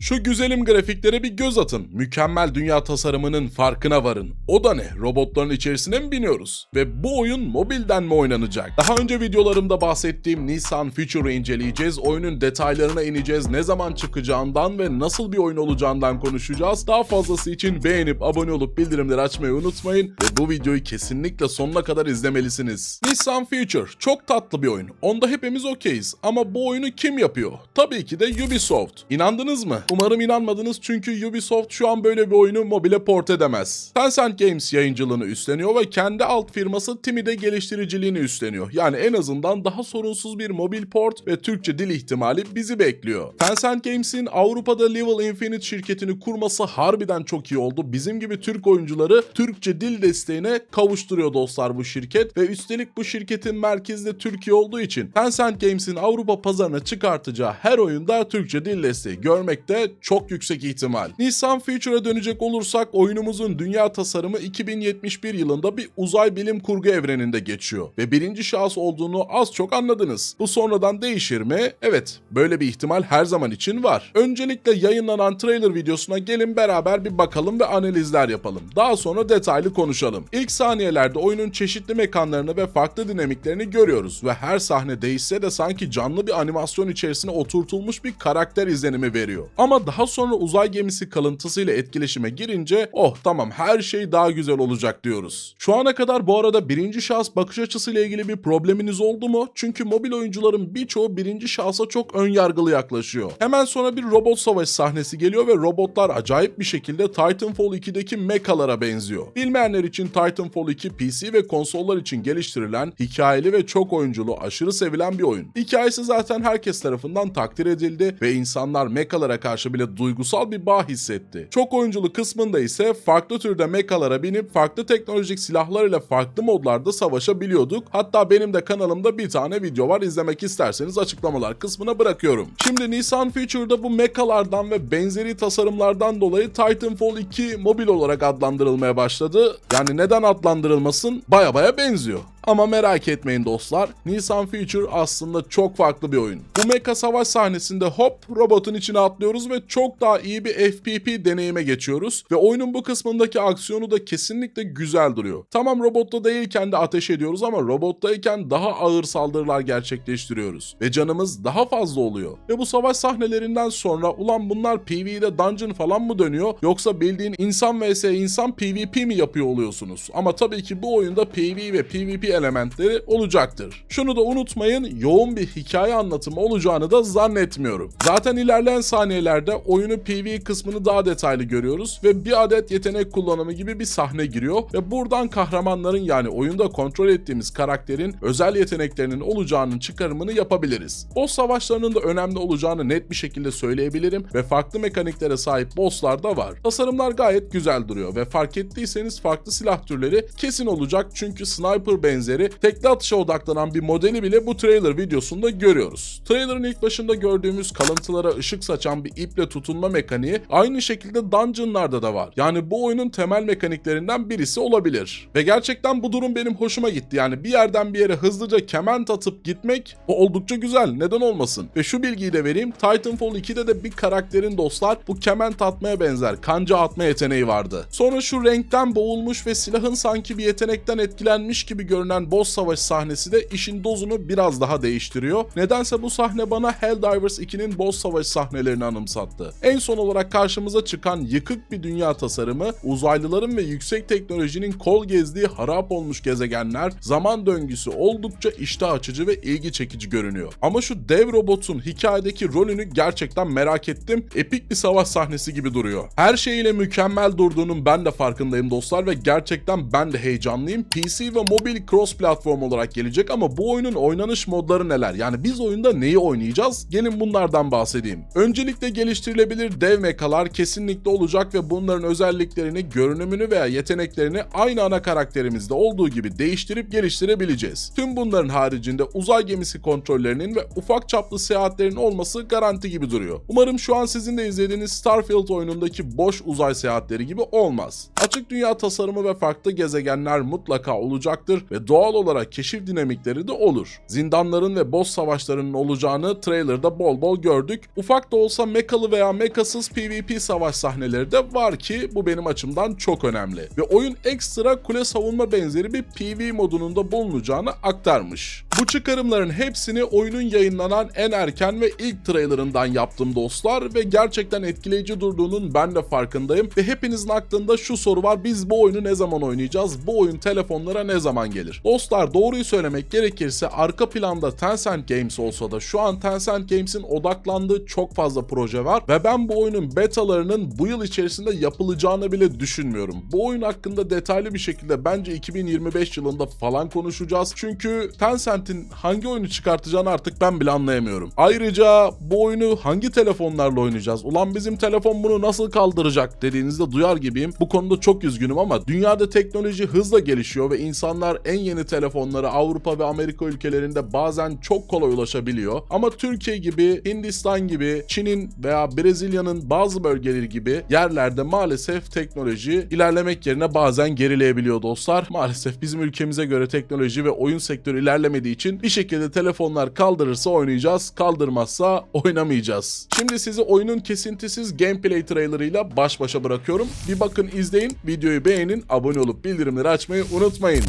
Şu güzelim grafiklere bir göz atın. Mükemmel dünya tasarımının farkına varın. O da ne? Robotların içerisine mi biniyoruz? Ve bu oyun mobilden mi oynanacak? Daha önce videolarımda bahsettiğim Nissan Future'ı inceleyeceğiz. Oyunun detaylarına ineceğiz. Ne zaman çıkacağından ve nasıl bir oyun olacağından konuşacağız. Daha fazlası için beğenip abone olup bildirimleri açmayı unutmayın. Ve bu videoyu kesinlikle sonuna kadar izlemelisiniz. Nissan Future çok tatlı bir oyun. Onda hepimiz okeyiz. Ama bu oyunu kim yapıyor? Tabii ki de Ubisoft. İnandınız mı? Umarım inanmadınız çünkü Ubisoft şu an böyle bir oyunu mobile port edemez. Tencent Games yayıncılığını üstleniyor ve kendi alt firması Timi de geliştiriciliğini üstleniyor. Yani en azından daha sorunsuz bir mobil port ve Türkçe dil ihtimali bizi bekliyor. Tencent Games'in Avrupa'da Level Infinite şirketini kurması harbiden çok iyi oldu. Bizim gibi Türk oyuncuları Türkçe dil desteğine kavuşturuyor dostlar bu şirket ve üstelik bu şirketin merkezi de Türkiye olduğu için Tencent Games'in Avrupa pazarına çıkartacağı her oyunda Türkçe dil desteği görmek de çok yüksek ihtimal. Nissan Future'a dönecek olursak oyunumuzun dünya tasarımı 2071 yılında bir uzay bilim kurgu evreninde geçiyor ve birinci şahıs olduğunu az çok anladınız. Bu sonradan değişir mi? Evet, böyle bir ihtimal her zaman için var. Öncelikle yayınlanan trailer videosuna gelin beraber bir bakalım ve analizler yapalım. Daha sonra detaylı konuşalım. İlk saniyelerde oyunun çeşitli mekanlarını ve farklı dinamiklerini görüyoruz ve her sahne değişse de sanki canlı bir animasyon içerisine oturtulmuş bir karakter izlenimi veriyor. Ama daha sonra uzay gemisi kalıntısıyla etkileşime girince oh tamam her şey daha güzel olacak diyoruz. Şu ana kadar bu arada birinci şahıs bakış açısıyla ilgili bir probleminiz oldu mu? Çünkü mobil oyuncuların birçoğu birinci şahsa çok ön yargılı yaklaşıyor. Hemen sonra bir robot savaşı sahnesi geliyor ve robotlar acayip bir şekilde Titanfall 2'deki mekalara benziyor. Bilmeyenler için Titanfall 2 PC ve konsollar için geliştirilen, hikayeli ve çok oyunculu, aşırı sevilen bir oyun. Hikayesi zaten herkes tarafından takdir edildi ve insanlar mekalara karşı bile duygusal bir bağ hissetti. Çok oyunculu kısmında ise farklı türde mekalara binip farklı teknolojik silahlarıyla farklı modlarda savaşabiliyorduk. Hatta benim de kanalımda bir tane video var izlemek isterseniz açıklamalar kısmına bırakıyorum. Şimdi Nissan Future'da bu mekalardan ve benzeri tasarımlardan dolayı Titanfall 2 mobil olarak adlandırılmaya başladı. Yani neden adlandırılmasın? Baya baya benziyor. Ama merak etmeyin dostlar, Nissan Future aslında çok farklı bir oyun. Bu mecha savaş sahnesinde hop robotun içine atlıyoruz ve çok daha iyi bir FPP deneyime geçiyoruz ve oyunun bu kısmındaki aksiyonu da kesinlikle güzel duruyor. Tamam robotta değilken de ateş ediyoruz ama robottayken daha ağır saldırılar gerçekleştiriyoruz ve canımız daha fazla oluyor. Ve bu savaş sahnelerinden sonra ulan bunlar PvE'de dungeon falan mı dönüyor yoksa bildiğin insan vs insan PvP mi yapıyor oluyorsunuz? Ama tabii ki bu oyunda PvE ve PvP elementleri olacaktır. Şunu da unutmayın yoğun bir hikaye anlatımı olacağını da zannetmiyorum. Zaten ilerleyen saniyelerde oyunu PvE kısmını daha detaylı görüyoruz ve bir adet yetenek kullanımı gibi bir sahne giriyor ve buradan kahramanların yani oyunda kontrol ettiğimiz karakterin özel yeteneklerinin olacağının çıkarımını yapabiliriz. Boss savaşlarının da önemli olacağını net bir şekilde söyleyebilirim ve farklı mekaniklere sahip bosslar da var. Tasarımlar gayet güzel duruyor ve fark ettiyseniz farklı silah türleri kesin olacak çünkü sniper benzeri tekli atışa odaklanan bir modeli bile bu trailer videosunda görüyoruz. Trailer'ın ilk başında gördüğümüz kalıntılara ışık saçan bir iple tutunma mekaniği aynı şekilde dungeonlarda da var. Yani bu oyunun temel mekaniklerinden birisi olabilir. Ve gerçekten bu durum benim hoşuma gitti. Yani bir yerden bir yere hızlıca kement atıp gitmek o oldukça güzel. Neden olmasın? Ve şu bilgiyi de vereyim. Titanfall 2'de de bir karakterin dostlar bu kement atmaya benzer kanca atma yeteneği vardı. Sonra şu renkten boğulmuş ve silahın sanki bir yetenekten etkilenmiş gibi görünen boss savaşı sahnesi de işin dozunu biraz daha değiştiriyor. Nedense bu sahne bana Helldivers 2'nin boss savaşı sahnelerini anımsattı. En son olarak karşımıza çıkan yıkık bir dünya tasarımı, uzaylıların ve yüksek teknolojinin kol gezdiği harap olmuş gezegenler, zaman döngüsü oldukça iştah açıcı ve ilgi çekici görünüyor. Ama şu dev robotun hikayedeki rolünü gerçekten merak ettim. Epik bir savaş sahnesi gibi duruyor. Her şeyiyle mükemmel durduğunun ben de farkındayım dostlar ve gerçekten ben de heyecanlıyım. PC ve mobil cross platform olarak gelecek ama bu oyunun oynanış modları neler? Yani biz oyunda neyi oynayacağız? Gelin bunlardan bahsedeyim. Öncelikle geliştirilebilir dev mekalar kesinlikle olacak ve bunların özelliklerini, görünümünü veya yeteneklerini aynı ana karakterimizde olduğu gibi değiştirip geliştirebileceğiz. Tüm bunların haricinde uzay gemisi kontrollerinin ve ufak çaplı seyahatlerin olması garanti gibi duruyor. Umarım şu an sizin de izlediğiniz Starfield oyunundaki boş uzay seyahatleri gibi olmaz. Açık dünya tasarımı ve farklı gezegenler mutlaka olacaktır ve doğal olarak keşif dinamikleri de olur. Zindanların ve boss savaşlarının olacağını trailerda bol bol gördük. Ufak da olsa mekalı veya mekasız PvP savaş sahneleri de var ki bu benim açımdan çok önemli. Ve oyun ekstra kule savunma benzeri bir PV modunun da bulunacağını aktarmış. Bu çıkarımların hepsini oyunun yayınlanan en erken ve ilk trailerından yaptım dostlar ve gerçekten etkileyici durduğunun ben de farkındayım ve hepinizin aklında şu soru var biz bu oyunu ne zaman oynayacağız? Bu oyun telefonlara ne zaman gelir? Dostlar doğruyu söylemek gerekirse arka planda Tencent Games olsa da şu an Tencent Games'in odaklandığı çok fazla proje var ve ben bu oyunun betalarının bu yıl içerisinde yapılacağını bile düşünmüyorum. Bu oyun hakkında detaylı bir şekilde bence 2025 yılında falan konuşacağız. Çünkü Tencent'in hangi oyunu çıkartacağını artık ben bile anlayamıyorum. Ayrıca bu oyunu hangi telefonlarla oynayacağız? Ulan bizim telefon bunu nasıl kaldıracak dediğinizde duyar gibiyim. Bu konuda çok üzgünüm ama dünyada teknoloji hızla gelişiyor ve insanlar en yeni telefonlara Avrupa ve Amerika ülkelerinde bazen çok kolay ulaşabiliyor. Ama Türkiye gibi, Hindistan gibi, Çin'in veya Brezilya'nın bazı bölgeleri gibi yerlerde maalesef teknoloji ilerlemek yerine bazen gerileyebiliyor dostlar. Maalesef bizim ülkemize göre teknoloji ve oyun sektörü ilerlemediği için bir şekilde telefonlar kaldırırsa oynayacağız, kaldırmazsa oynamayacağız. Şimdi sizi oyunun kesintisiz gameplay trailerıyla baş başa bırakıyorum. Bir bakın izleyin, videoyu beğenin, abone olup bildirimleri açmayı unutmayın.